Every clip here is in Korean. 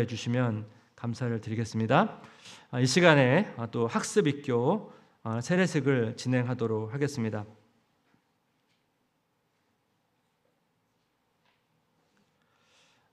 해 주시면 감사를 드리겠습니다. 아, 이 시간에 아, 또 학습 입교 아, 세례식을 진행하도록 하겠습니다.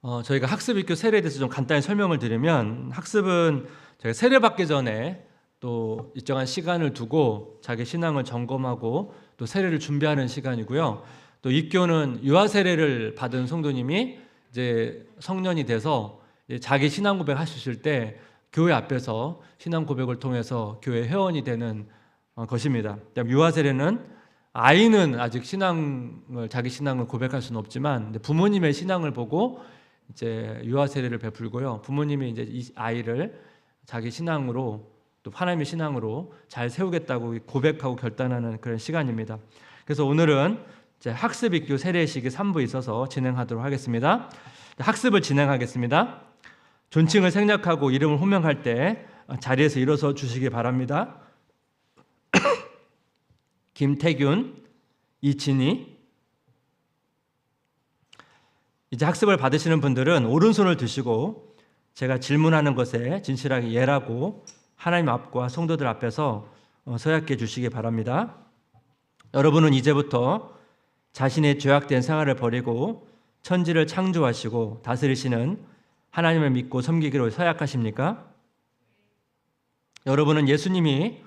어, 저희가 학습 입교 세례에 대해서 좀 간단히 설명을 드리면 학습은 저희가 세례 받기 전에 또 일정한 시간을 두고 자기 신앙을 점검하고 또 세례를 준비하는 시간이고요. 또 입교는 유아 세례를 받은 성도님이 이제 성년이 돼서 자기 신앙 고백 하실 때 교회 앞에서 신앙 고백을 통해서 교회 회원이 되는 어, 것입니다. 유아 세례는 아이는 아직 신앙을 자기 신앙을 고백할 수는 없지만 부모님의 신앙을 보고 이제 유아 세례를 베풀고요. 부모님이 이제 이 아이를 자기 신앙으로 또 하나님의 신앙으로 잘 세우겠다고 고백하고 결단하는 그런 시간입니다. 그래서 오늘은 이제 학습 입교 세례식이 3부 있어서 진행하도록 하겠습니다. 학습을 진행하겠습니다. 존칭을 생략하고 이름을 호명할 때 자리에서 일어서 주시기 바랍니다. 김태균, 이진희. 이제 학습을 받으시는 분들은 오른손을 드시고 제가 질문하는 것에 진실하게 예라고 하나님 앞과 성도들 앞에서 어, 서약해 주시기 바랍니다. 여러분은 이제부터 자신의 죄악된 생활을 버리고 천지를 창조하시고 다스리시는 하나님을 믿고 섬기기로 서약하십니까? 여러분은 예수님이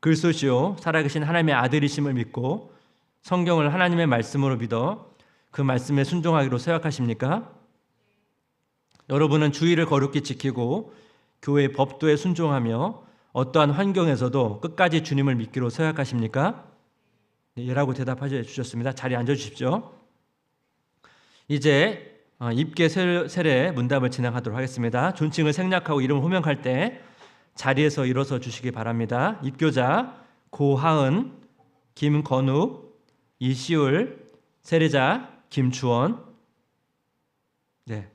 글소시오 살아계신 하나님의 아들이심을 믿고 성경을 하나님의 말씀으로 믿어 그 말씀에 순종하기로 서약하십니까? 여러분은 주의를 거룩히 지키고 교회 법도에 순종하며 어떠한 환경에서도 끝까지 주님을 믿기로 서약하십니까? 네, 예라고 대답해 주셨습니다. 자리에 앉아 주십시오. 이제 어, 입계 세례 문답을 진행하도록 하겠습니다. 존칭을 생략하고 이름을 호명할 때 자리에서 일어서 주시기 바랍니다. 입교자 고하은, 김건욱, 이시울, 세례자 김주원. 네.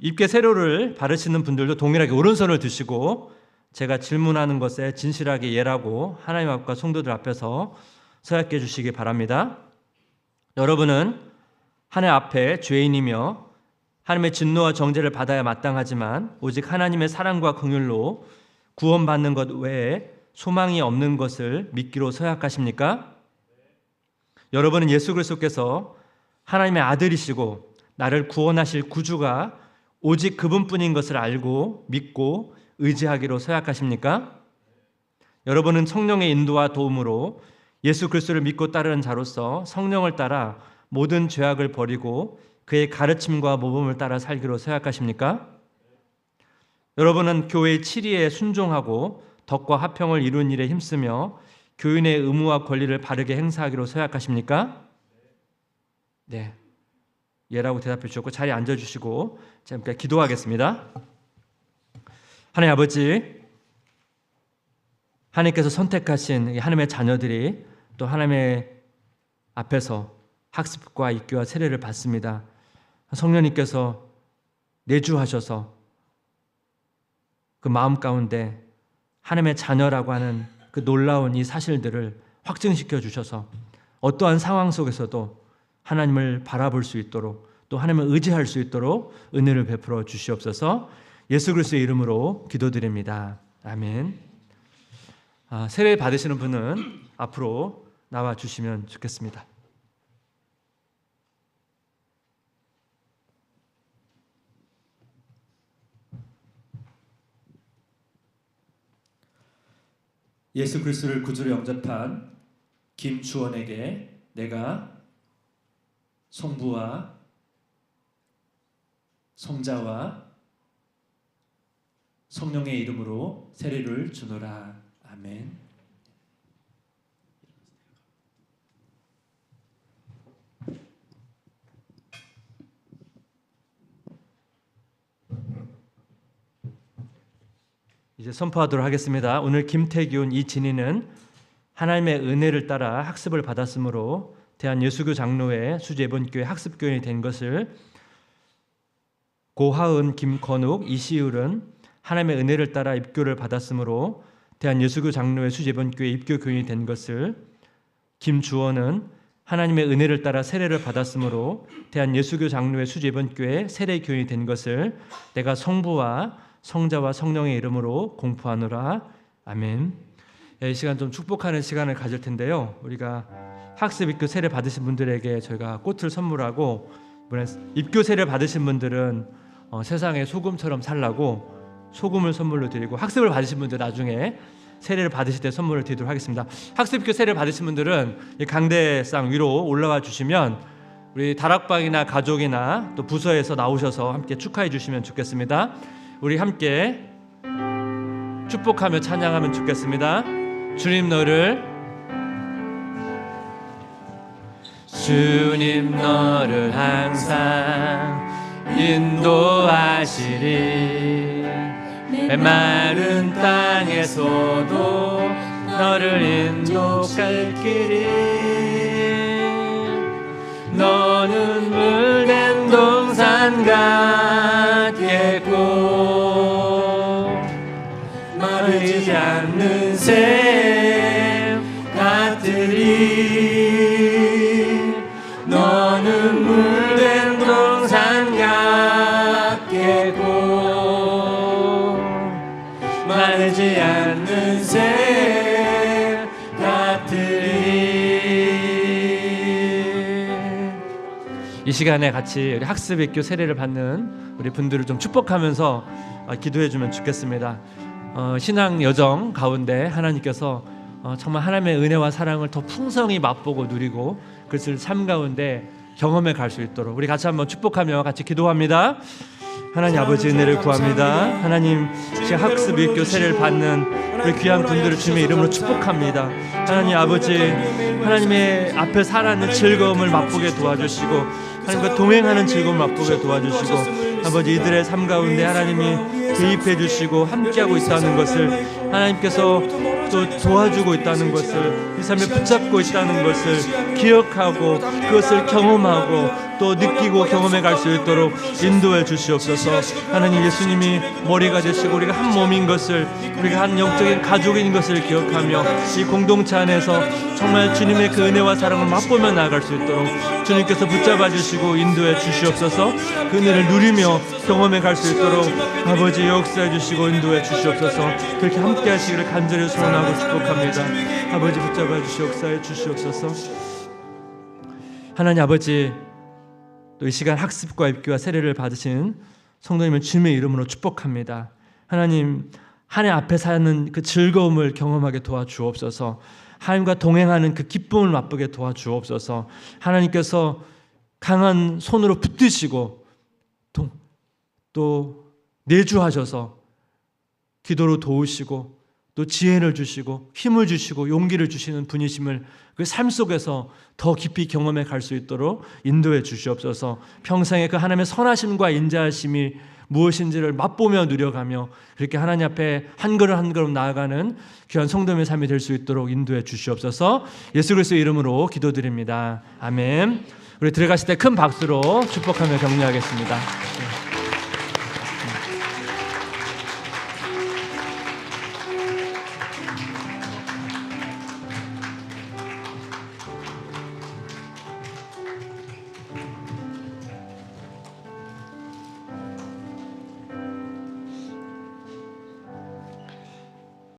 입계 세로를 바르시는 분들도 동일하게 오른손을 드시고 제가 질문하는 것에 진실하게 예라고 하나님 앞과 성도들 앞에서 서약해 주시기 바랍니다. 여러분은 하나님 앞에 죄인이며 하나님의 진노와 정죄를 받아야 마땅하지만 오직 하나님의 사랑과 긍휼로 구원받는 것 외에 소망이 없는 것을 믿기로 서약하십니까? 여러분은 예수 그리스도께서 하나님의 아들이시고 나를 구원하실 구주가 오직 그분뿐인 것을 알고 믿고 의지하기로 서약하십니까? 여러분은 성령의 인도와 도움으로 예수 그리스도를 믿고 따르는 자로서 성령을 따라 모든 죄악을 버리고 그의 가르침과 모범을 따라 살기로 서약하십니까? 여러분은 교회의 치리에 순종하고 덕과 화평을 이룬 일에 힘쓰며 교인의 의무와 권리를 바르게 행사하기로 서약하십니까? 네. 예라고 대답해 주셨고 자리에 앉아 주시고 잠깐 기도하겠습니다. 하나님 아버지 하나님께서 선택하신 하나님의 자녀들이 또 하나님의 앞에서 학습과 입교와 세례를 받습니다. 성령님께서 내주하셔서 그 마음 가운데 하나님의 자녀라고 하는 그 놀라운 이 사실들을 확증시켜 주셔서 어떠한 상황 속에서도 하나님을 바라볼 수 있도록 또 하나님을 의지할 수 있도록 은혜를 베풀어 주시옵소서 예수 그리스도의 이름으로 기도드립니다. 아멘. 아, 세례 받으시는 분은 앞으로 나와 주시면 좋겠습니다. 예수 그리스도를 구주로 영접한 김주원에게 내가 성부와 성자와 성령의 이름으로 세례를 주노라. 아멘. 이제 선포하도록 하겠습니다. 오늘 김태균 이진희는 하나님의 은혜를 따라 학습을 받았으므로 대한 예수교 장로회 수제본교회 학습교인이 된 것을 고하은, 김건욱, 이시울은 하나님의 은혜를 따라 입교를 받았으므로 대한 예수교 장로회 수제본교회 입교 교인이 된 것을 김주원은 하나님의 은혜를 따라 세례를 받았으므로 대한 예수교 장로의 수제 이번 교회 세례 교인이 된 것을 내가 성부와 성자와 성령의 이름으로 공포하노라. 아멘. 예, 이 시간 좀 축복하는 시간을 가질 텐데요. 우리가 학습 입교 세례 받으신 분들에게 저희가 꽃을 선물하고 입교 세례 받으신 분들은 어, 세상의 소금처럼 살라고 소금을 선물로 드리고 학습을 받으신 분들 나중에 세례를 받으실 때 선물을 드리도록 하겠습니다. 학습교 세례를 받으신 분들은 이 강대상 위로 올라와 주시면 우리 다락방이나 가족이나 또 부서에서 나오셔서 함께 축하해 주시면 좋겠습니다. 우리 함께 축복하며 찬양하면 좋겠습니다. 주님 너를 주님 너를 항상 인도하시리 메마른 땅에서도 너를 인도할 길이 너는 물된 동산 같 않는 샘 같으리 너는 물된 동산 같겠고 마르지 않는 샘 같으리 이 시간에 같이 우리 학습 입교 세례를 받는 우리 분들을 좀 축복하면서 어, 기도해 주면 좋겠습니다. 어, 신앙 여정 가운데 하나님께서 어, 정말 하나님의 은혜와 사랑을 더 풍성히 맛보고 누리고 그것을 삶 가운데 경험해 갈 수 있도록 우리 같이 한번 축복하며 같이 기도합니다. 하나님 아버지 은혜를 구합니다. 하나님 지금 학습 입교 세례를 받는 우리 귀한 분들을 주님의 이름으로 축복합니다. 하나님 아버지 하나님의 앞에 살아있는 즐거움을 맛보게 도와주시고 하나님과 동행하는 즐거움을 맛보게 도와주시고 아버지 이들의 삶 가운데 하나님이 개입해 주시고 함께하고 있다는 것을 하나님께서 또 도와주고 있다는 것을 이 삶에 붙잡고 있다는 것을 기억하고 그것을 경험하고 또 느끼고 경험해 갈 수 있도록 인도해 주시옵소서. 하나님 예수님이 머리가 되시고 우리가 한 몸인 것을 우리가 한 영적인 가족인 것을 기억하며 이 공동체 안에서 정말 주님의 그 은혜와 사랑을 맛보며 나아갈 수 있도록 주님께서 붙잡아 주시고 인도해 주시옵소서. 그 은혜를 누리며 경험해 갈 수 있도록 아버지 역사해 주시고 인도해 주시옵소서. 그렇게 함께 하시기를 간절히 소원하고 축복합니다. 아버지 붙잡아 주시옵소서 하나님 아버지 또 이 시간 학습과 입교와 세례를 받으신 성도님을 주님의 이름으로 축복합니다. 하나님 한 해 앞에 사는 그 즐거움을 경험하게 도와주옵소서. 하나님과 동행하는 그 기쁨을 맛보게 도와주옵소서. 하나님께서 강한 손으로 붙드시고 또, 또 내주하셔서 기도로 도우시고 또 지혜를 주시고 힘을 주시고 용기를 주시는 분이심을 그 삶 속에서 더 깊이 경험해 갈 수 있도록 인도해 주시옵소서. 평생에 그 하나님의 선하심과 인자하심이 무엇인지를 맛보며 누려가며 그렇게 하나님 앞에 한 걸음 한 걸음 나아가는 귀한 성도의 삶이 될 수 있도록 인도해 주시옵소서. 예수 그리스도의 이름으로 기도드립니다. 아멘. 우리 들어가실 때 큰 박수로 축복하며 격려하겠습니다.